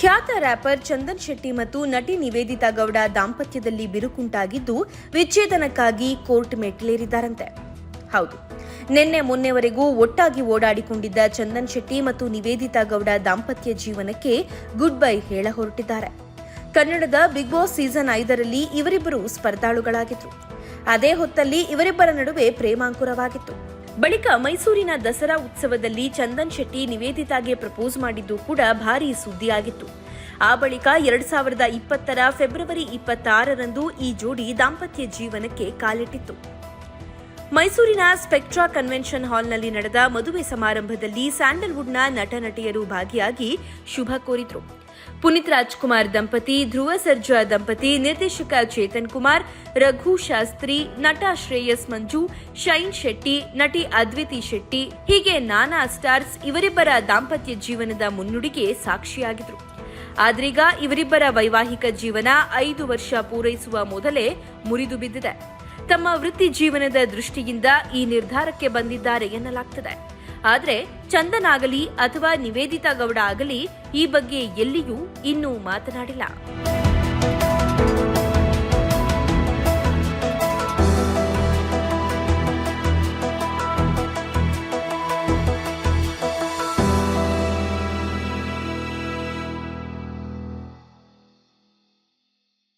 ಖ್ಯಾತ ರ್ಯಾಪರ್ ಚಂದನ್ ಶೆಟ್ಟಿ ಮತ್ತು ನಟಿ ನಿವೇದಿತಾ ಗೌಡ ದಾಂಪತ್ಯದಲ್ಲಿ ಬಿರುಕುಂಟಾಗಿದ್ದು, ವಿಚ್ಛೇದನಕ್ಕಾಗಿ ಕೋರ್ಟ್ ಮೆಟ್ಟಿಲೇರಿದ್ದಾರಂತೆ. ಹೌದು. ನಿನ್ನೆ ಮೊನ್ನೆವರೆಗೂ ಒಟ್ಟಾಗಿ ಓಡಾಡಿಕೊಂಡಿದ್ದ ಚಂದನ್ ಶೆಟ್ಟಿ ಮತ್ತು ನಿವೇದಿತಾ ಗೌಡ ದಾಂಪತ್ಯ ಜೀವನಕ್ಕೆ ಗುಡ್ ಬೈ ಹೇಳ ಹೊರಟಿದ್ದಾರೆ. ಕನ್ನಡದ ಬಿಗ್ ಬಾಸ್ ಸೀಸನ್ ಐದರಲ್ಲಿ ಇವರಿಬ್ಬರು ಸ್ಪರ್ಧಾಳುಗಳಾಗಿದ್ರು. ಅದೇ ಹೊತ್ತಲ್ಲಿ ಇವರಿಬ್ಬರ ನಡುವೆ ಪ್ರೇಮಾಂಕುರವಾಗಿತ್ತು. ಬಳಿಕ ಮೈಸೂರಿನ ದಸರಾ ಉತ್ಸವದಲ್ಲಿ ಚಂದನ್ ಶೆಟ್ಟಿ ನಿವೇದಿತಾಗೆ ಪ್ರಪೋಸ್ ಮಾಡಿದ್ದು ಕೂಡ ಭಾರೀ ಸುದ್ದಿಯಾಗಿತ್ತು. ಆ ಬಳಿಕ ಎರಡ್ ಸಾವಿರದ ಇಪ್ಪತ್ತರ ಫೆಬ್ರವರಿ ಇಪ್ಪತ್ತಾರರಂದು ಈ ಜೋಡಿ ದಾಂಪತ್ಯ ಜೀವನಕ್ಕೆ ಕಾಲಿಟ್ಟಿತ್ತು. ಮೈಸೂರಿನ ಸ್ಪೆಕ್ಟ್ರಾ ಕನ್ವೆನ್ಷನ್ ಹಾಲ್ನಲ್ಲಿ ನಡೆದ ಮದುವೆ ಸಮಾರಂಭದಲ್ಲಿ ಸ್ಯಾಂಡಲ್ವುಡ್ನ ನಟ ನಟಿಯರು ಭಾಗಿಯಾಗಿ ಶುಭ ಕೋರಿದ್ರು. ಪುನೀತ್ ರಾಜ್ಕುಮಾರ್ ದಂಪತಿ, ಧ್ರುವ ಸರ್ಜಾ ದಂಪತಿ, ನಿರ್ದೇಶಕ ಚೇತನ್ ಕುಮಾರ್, ರಘು ಶಾಸ್ತ್ರಿ, ನಟ ಶ್ರೇಯಸ್ ಮಂಜು, ಶೈನ್ ಶೆಟ್ಟಿ, ನಟಿ ಅದ್ವಿತಿ ಶೆಟ್ಟಿ ಹೀಗೆ ನಾನಾ ಸ್ಟಾರ್ಸ್ ಇವರಿಬ್ಬರ ದಾಂಪತ್ಯ ಜೀವನದ ಮುನ್ನುಡಿಗೆ ಸಾಕ್ಷಿಯಾಗಿದ್ರು. ಆದ್ರೀಗ ಇವರಿಬ್ಬರ ವೈವಾಹಿಕ ಜೀವನ ಐದು ವರ್ಷ ಪೂರೈಸುವ ಮೊದಲೇ ಮುರಿದು ಬಿದ್ದಿದೆ. ತಮ್ಮ ವೃತ್ತಿ ಜೀವನದ ದೃಷ್ಟಿಯಿಂದ ಈ ನಿರ್ಧಾರಕ್ಕೆ ಬಂದಿದ್ದಾರೆ ಎನ್ನಲಾಗ್ತದೆ. ಆದರೆ ಚಂದನ್ ಅಥವಾ ನಿವೇದಿತಾ ಗೌಡ ಆಗಲಿ ಈ ಬಗ್ಗೆ ಎಲ್ಲಿಯೂ ಇನ್ನೂ ಮಾತನಾಡಿಲ್ಲ.